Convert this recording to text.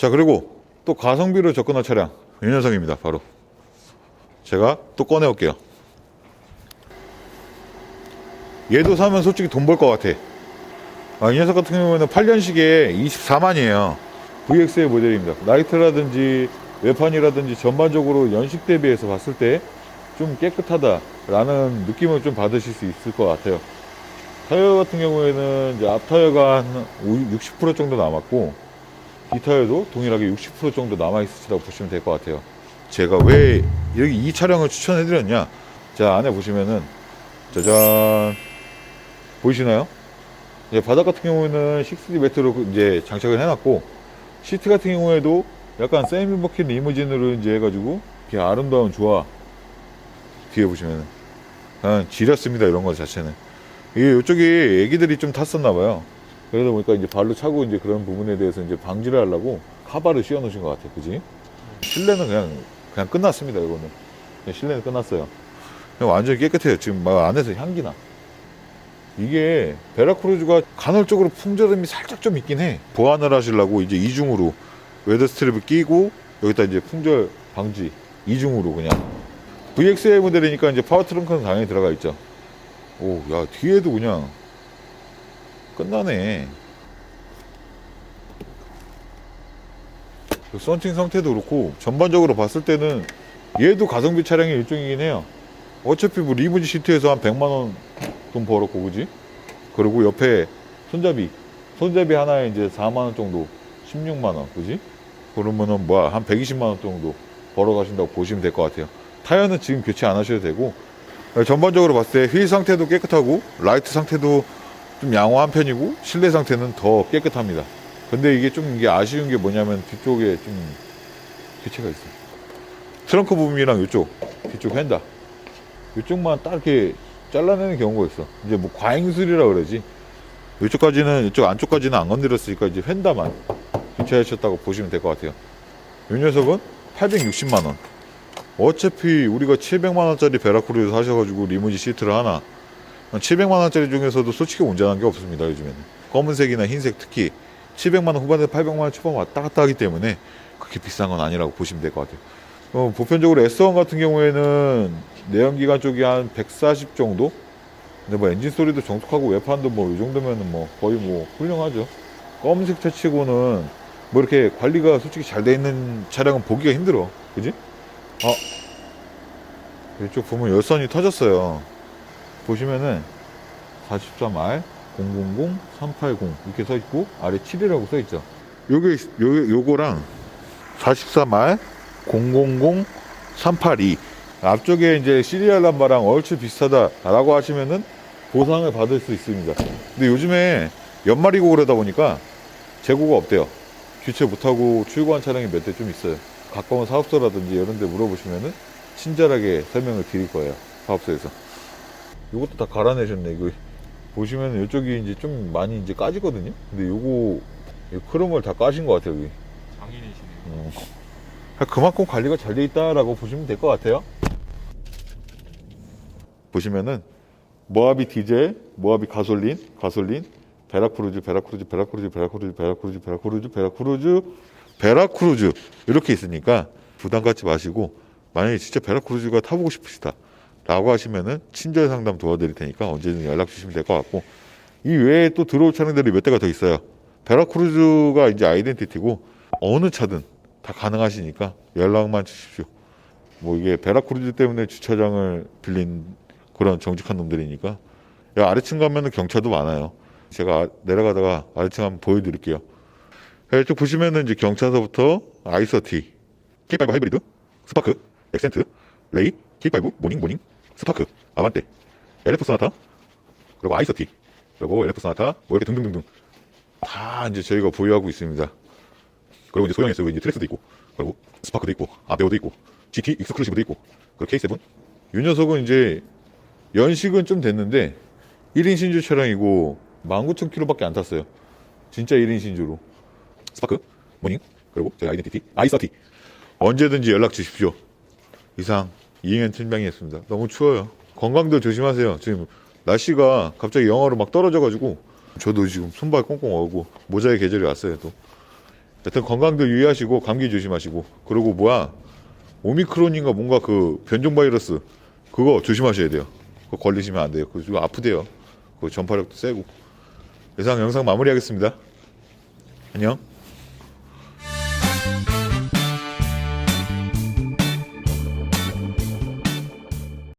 자 그리고 또 가성비로 접근할 차량 이 녀석입니다 바로. 제가 또 꺼내올게요. 얘도 사면 솔직히 돈 벌 것 같아. 아, 이 녀석 같은 경우에는 8년식에 24만이에요. VX의 모델입니다. 라이트라든지 외판이라든지 전반적으로 연식 대비해서 봤을 때 좀 깨끗하다라는 느낌을 좀 받으실 수 있을 것 같아요. 타이어 같은 경우에는 이제 앞 타이어가 한 60% 정도 남았고 이 타이어도 동일하게 60% 정도 남아 있으시다고 보시면 될 것 같아요. 제가 왜 여기 이 차량을 추천해 드렸냐? 자 안에 보시면은 짜잔 보이시나요? 이제 바닥 같은 경우에는 6D 매트로 이제 장착을 해놨고 시트 같은 경우에도 약간 세미 버킷 리무진으로 이제 해가지고 이렇게 아름다운 조화 뒤에 보시면은 아, 지렸습니다 이런 거 자체는 이게 이쪽에 애기들이 좀 탔었나 봐요. 그러다 보니까 이제 발로 차고 이제 그런 부분에 대해서 이제 방지를 하려고 카바를 씌워 놓으신 것 같아요. 그지? 실내는 그냥, 그냥 끝났습니다. 이거는. 실내는 끝났어요. 그냥 완전히 깨끗해요. 지금 막 안에서 향기 나. 이게 베라크루즈가 간헐적으로 풍절음이 살짝 좀 있긴 해. 보완을 하시려고 이제 이중으로 웨더 스트랩을 끼고 여기다 이제 풍절 방지 이중으로 그냥 VXA 모델이니까 이제 파워 트렁크는 당연히 들어가 있죠. 오, 야, 뒤에도 그냥 끝나네. 그 썬팅 상태도 그렇고 전반적으로 봤을 때는 얘도 가성비 차량의 일종이긴 해요. 어차피 뭐 리무진 시트에서 한 100만 원 돈 벌었고 그지? 그리고 옆에 손잡이 손잡이 하나에 이제 4만 원 정도 16만 원 그지? 그러면은 뭐야 한 120만 원 정도 벌어 가신다고 보시면 될 것 같아요. 타이어는 지금 교체 안 하셔도 되고 전반적으로 봤을 때 휠 상태도 깨끗하고 라이트 상태도 좀 양호한 편이고 실내 상태는 더 깨끗합니다. 근데 이게 좀 이게 아쉬운 게 뭐냐면 뒤쪽에 좀 교체가 있어요. 트렁크 부분이랑 이쪽 뒤쪽 휀다 이쪽만 딱 이렇게 잘라내는 경우가 있어. 이제 뭐 과잉술이라 그러지. 이쪽까지는 이쪽 안쪽까지는 안 건드렸으니까 이제 휀다만 교체하셨다고 보시면 될 것 같아요. 이 녀석은 860만 원. 어차피 우리가 700만 원짜리 베라크루즈 사셔가지고 리무진 시트를 하나 700만 원짜리 중에서도 솔직히 운전한 게 없습니다 요즘에는. 검은색이나 흰색 특히 700만 원 후반에서 800만 원 초반 왔다 갔다 하기 때문에 그렇게 비싼 건 아니라고 보시면 될 것 같아요. 어, 보편적으로 S1 같은 경우에는 내연기관 쪽이 한 140 정도? 근데 뭐 엔진 소리도 정숙하고 외판도 뭐 이 정도면은 뭐 거의 뭐 훌륭하죠. 검은색 차 치고는 뭐 이렇게 관리가 솔직히 잘 돼 있는 차량은 보기가 힘들어. 그지? 어 이쪽 보면 열선이 터졌어요 보시면은 43R 000 380 이렇게 써 있고 아래 7이라고 써 있죠. 요게 요 요거랑 43R 000 382 앞쪽에 이제 시리얼 남바랑 얼추 비슷하다라고 하시면은 보상을 받을 수 있습니다. 근데 요즘에 연말이고 그러다 보니까 재고가 없대요. 교체 못하고 출고한 차량이 몇 대 좀 있어요. 가까운 사업소라든지 이런 데 물어보시면은 친절하게 설명을 드릴 거예요. 사업소에서 이것도 다 갈아내셨네. 이거 보시면 이쪽이 이제 좀 많이 이제 까지거든요? 근데 요거 이 크롬을 다 까신 것 같아요 여기. 장인이시네요. 어. 그만큼 관리가 잘 돼 있다라고 보시면 될 것 같아요. 보시면은 모하비 디젤 모하비 가솔린 가솔린 베라크루즈 베라크루즈 베라크루즈 베라크루즈 베라크루즈 베라크루즈 베라크루즈 베라크루즈. 이렇게 있으니까 부담 갖지 마시고 만약에 진짜 베라크루즈가 타보고 싶으시다 라고 하시면은 친절 상담 도와드릴 테니까 언제든 연락 주시면 될 것 같고 이 외에 또 들어올 차량들이 몇 대가 더 있어요. 베라크루즈가 이제 아이덴티티고 어느 차든 다 가능하시니까 연락만 주십시오. 뭐 이게 베라크루즈 때문에 주차장을 빌린 그런 정직한 놈들이니까. 야, 아래층 가면은 경차도 많아요. 제가 아- 내려가다가 아래층 한번 보여드릴게요. 야, 이쪽 보시면은 이제 경차서부터 아이서티 K5 하이브리드 스파크 엑센트 레이 K5 모닝 모닝 스파크 아반떼 LF 소나타 그리고 아이서티 그리고 LF 소나타 뭐 이렇게 등등등등. 다 이제 저희가 보유하고 있습니다. 그리고 이제 소형 SUV 이제 트렉스도 있고 그리고 스파크도 있고 아베오도 있고 GT 익스클루시브도 있고 그리고 K7 이 녀석은 이제 연식은 좀 됐는데 1인 신주 차량이고 19,000km밖에 안 탔어요. 진짜 1인 신주로. 스파크 모닝 그리고 저희 아이덴티티 아이서티. 언제든지 연락 주십시오. 이상 이행현 팀장이었습니다 너무 추워요 건강도 조심하세요 지금 날씨가 갑자기 영하로 막 떨어져가지고 저도 지금 손발 꽁꽁 얼고 모자의 계절이 왔어요 또 여튼 건강도 유의하시고 감기 조심하시고 그리고 뭐야 오미크론인가 뭔가 그 변종 바이러스 그거 조심하셔야 돼요. 그거 걸리시면 안 돼요. 그거 좀 아프대요. 그 전파력도 세고. 이상 영상 마무리하겠습니다. 안녕.